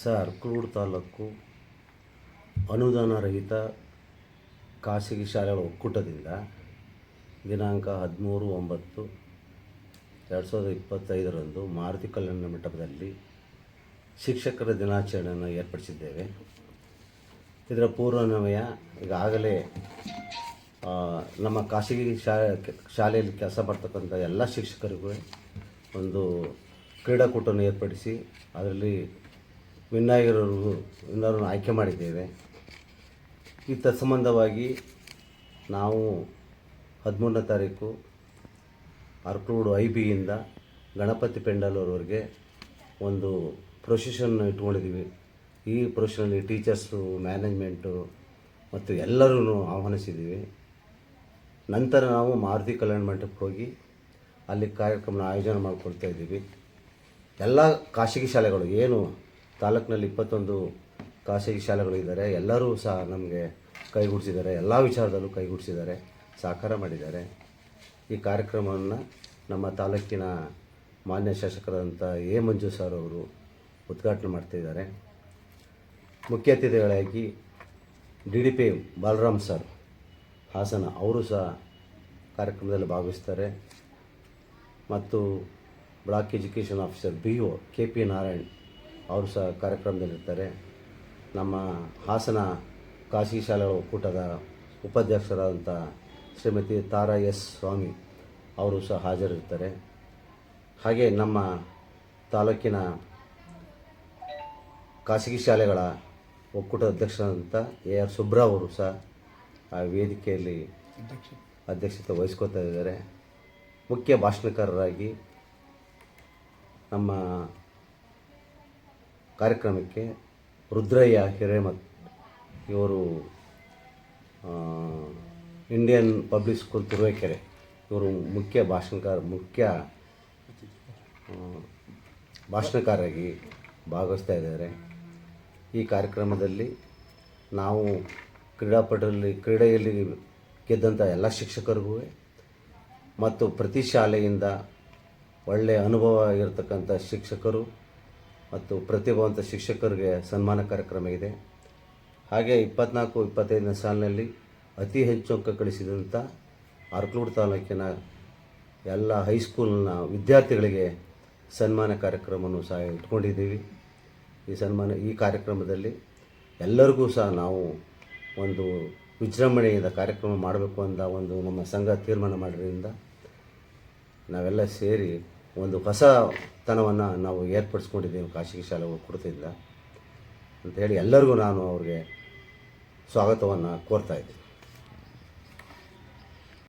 Sir Arkalur taluk ಅನುದಾನ ರಹಿತ ಖಾಸಗಿ ಶಾಲೆಗಳ ಒಕ್ಕೂಟದಿಂದ ದಿನಾಂಕ ಹದಿಮೂರು ಒಂಬತ್ತು ಎರಡು ಸಾವಿರದ ಇಪ್ಪತ್ತೈದರಂದು ಮಾರುತಿ ಕಲ್ಯಾಣ ಮಂಟಪದಲ್ಲಿ ಶಿಕ್ಷಕರ ದಿನಾಚರಣೆಯನ್ನು ಏರ್ಪಡಿಸಿದ್ದೇವೆ. ಇದರ ಪೂರ್ವನ್ವಯ ಈಗಾಗಲೇ ನಮ್ಮ ಖಾಸಗಿ ಶಾ ಶಾಲೆಯಲ್ಲಿ ಕೆಲಸ ಮಾಡ್ತಕ್ಕಂಥ ಎಲ್ಲ ಶಿಕ್ಷಕರಿಗೂ ಒಂದು ಕ್ರೀಡಾಕೂಟವನ್ನು ಏರ್ಪಡಿಸಿ, ಅದರಲ್ಲಿ ವಿನ್ ಆಗಿರೋರಿಗೂ ವಿನ್ನರನ್ನು ಆಯ್ಕೆ ಮಾಡಿದ್ದೇವೆ. ಈ ತತ್ಸಂಬಂಧವಾಗಿ ನಾವು ಹದಿಮೂರನೇ ತಾರೀಕು ಅರ್ಕೋಡು ಐ ಬಿಯಿಂದ ಗಣಪತಿ ಪೆಂಡಲವರೆಗೆ ಒಂದು ಪ್ರೊಸೆಷನ್ ಇಟ್ಕೊಂಡಿದ್ದೀವಿ. ಈ ಪ್ರೊಸೆಷನಲ್ಲಿ ಟೀಚರ್ಸು ಮ್ಯಾನೇಜ್ಮೆಂಟು ಮತ್ತು ಎಲ್ಲರೂ ಆಹ್ವಾನಿಸಿದ್ದೀವಿ. ನಂತರ ನಾವು ಮಾರುತಿ ಕಲ್ಯಾಣ ಮಂಟಪಕ್ಕೆ ಹೋಗಿ ಅಲ್ಲಿ ಕಾರ್ಯಕ್ರಮನ ಆಯೋಜನೆ ಮಾಡ್ಕೊಳ್ತಾ ಇದ್ದೀವಿ. ಎಲ್ಲ ಖಾಸಗಿ ಶಾಲೆಗಳು ಏನು ತಾಲೂಕಿನಲ್ಲಿ ಇಪ್ಪತ್ತೊಂದು ಖಾಸಗಿ ಶಾಲೆಗಳು ಇದ್ದಾರೆ. ಎಲ್ಲರೂ ಸಹ ನಮಗೆ ಕೈಗೂಡಿಸಿದ್ದಾರೆ. ಎಲ್ಲ ವಿಚಾರದಲ್ಲೂ ಕೈಗೂಡಿಸಿದ್ದಾರೆ. ಸಹಕಾರ ಮಾಡಿದ್ದಾರೆ. ಈ ಕಾರ್ಯಕ್ರಮವನ್ನು ನಮ್ಮ ತಾಲೂಕಿನ ಮಾನ್ಯ ಶಾಸಕರಾದಂಥ ಎ ಮಂಜು ಸರ್ ಅವರು ಉದ್ಘಾಟನೆ ಮಾಡ್ತಿದ್ದಾರೆ ಮುಖ್ಯ ಅತಿಥಿಗಳಾಗಿ D D P Balaram sir, Hassan ಅವರು ಸಹ ಕಾರ್ಯಕ್ರಮದಲ್ಲಿ ಭಾಗವಹಿಸ್ತಾರೆ. ಮತ್ತು block education officer B O K P Narayan ಅವರು ಸಹ ಕಾರ್ಯಕ್ರಮದಲ್ಲಿರ್ತಾರೆ. ನಮ್ಮ ಹಾಸನ ಖಾಸಗಿ ಶಾಲೆಗಳ ಒಕ್ಕೂಟದ ಉಪಾಧ್ಯಕ್ಷರಾದಂಥ ಶ್ರೀಮತಿ ತಾರಾ ಎಸ್ ಸ್ವಾಮಿ ಅವರು ಸಹ ಹಾಜರಿರ್ತಾರೆ. ಹಾಗೆ ನಮ್ಮ ತಾಲೂಕಿನ ಖಾಸಗಿ ಶಾಲೆಗಳ ಒಕ್ಕೂಟದ ಅಧ್ಯಕ್ಷರಾದಂಥ ಎ ಆರ್ ಸುಬ್ರಾವ್ ಅವರು ಸಹ ಆ ವೇದಿಕೆಯಲ್ಲಿ ಅಧ್ಯಕ್ಷತೆ ವಹಿಸ್ಕೋತಾ ಇದ್ದಾರೆ. ಮುಖ್ಯ ಭಾಷಣಕಾರರಾಗಿ ನಮ್ಮ ಕಾರ್ಯಕ್ರಮಕ್ಕೆ ರುದ್ರಯ್ಯ ಹಿರೇಮಠ್, ಇವರು ಇಂಡಿಯನ್ ಪಬ್ಲಿಕ್ ಸ್ಕೂಲ್ ತುರುವೇಕೆರೆ, ಇವರು ಮುಖ್ಯ ಭಾಷಣಕಾರ, ಮುಖ್ಯ ಭಾಷಣಕಾರಾಗಿ ಭಾಗವಹಿಸ್ತಾ ಇದ್ದಾರೆ. ಈ ಕಾರ್ಯಕ್ರಮದಲ್ಲಿ ನಾವು ಕ್ರೀಡಾಪಟುಗಳಲ್ಲಿ ಕ್ರೀಡೆಯಲ್ಲಿ ಗೆದ್ದಂಥ ಎಲ್ಲ ಶಿಕ್ಷಕರಿಗೂ ಮತ್ತು ಪ್ರತಿ ಶಾಲೆಯಿಂದ ಒಳ್ಳೆಯ ಅನುಭವ ಇರತಕ್ಕಂಥ ಶಿಕ್ಷಕರು ಮತ್ತು ಪ್ರತಿಭಾವಂತ ಶಿಕ್ಷಕರಿಗೆ ಸನ್ಮಾನ ಕಾರ್ಯಕ್ರಮ ಇದೆ. ಹಾಗೆ ಇಪ್ಪತ್ನಾಲ್ಕು, ಇಪ್ಪತ್ತೈದನೇ ಸಾಲಿನಲ್ಲಿ ಅತಿ ಹೆಚ್ಚು ಅಂಕ ಗಳಿಸಿದಂಥ ಅರ್ಕಲೂರು ತಾಲೂಕಿನ ಎಲ್ಲ ಹೈಸ್ಕೂಲ್ನ ವಿದ್ಯಾರ್ಥಿಗಳಿಗೆ ಸನ್ಮಾನ ಕಾರ್ಯಕ್ರಮವನ್ನು ಸಹ ಇಟ್ಕೊಂಡಿದ್ದೀವಿ. ಈ ಸನ್ಮಾನ, ಈ ಕಾರ್ಯಕ್ರಮದಲ್ಲಿ ಎಲ್ಲರಿಗೂ ಸಹ ನಾವು ಒಂದು ವಿಜೃಂಭಣೆಯಿಂದ ಕಾರ್ಯಕ್ರಮ ಮಾಡಬೇಕು ಅಂತ ಒಂದು ನಮ್ಮ ಸಂಘ ತೀರ್ಮಾನ ಮಾಡಿದ್ರಿಂದ ನಾವೆಲ್ಲ ಸೇರಿ ಒಂದು ಹೊಸತನವನ್ನು ನಾವು ಏರ್ಪಡಿಸ್ಕೊಂಡಿದ್ದೀವಿ ಖಾಸಗಿ ಶಾಲೆಗಳು ಕೊಡ್ತಿದ್ದ ಅಂತ ಹೇಳಿ ಎಲ್ಲರಿಗೂ ನಾನು ಅವ್ರಿಗೆ ಸ್ವಾಗತವನ್ನು ಕೋರ್ತಾ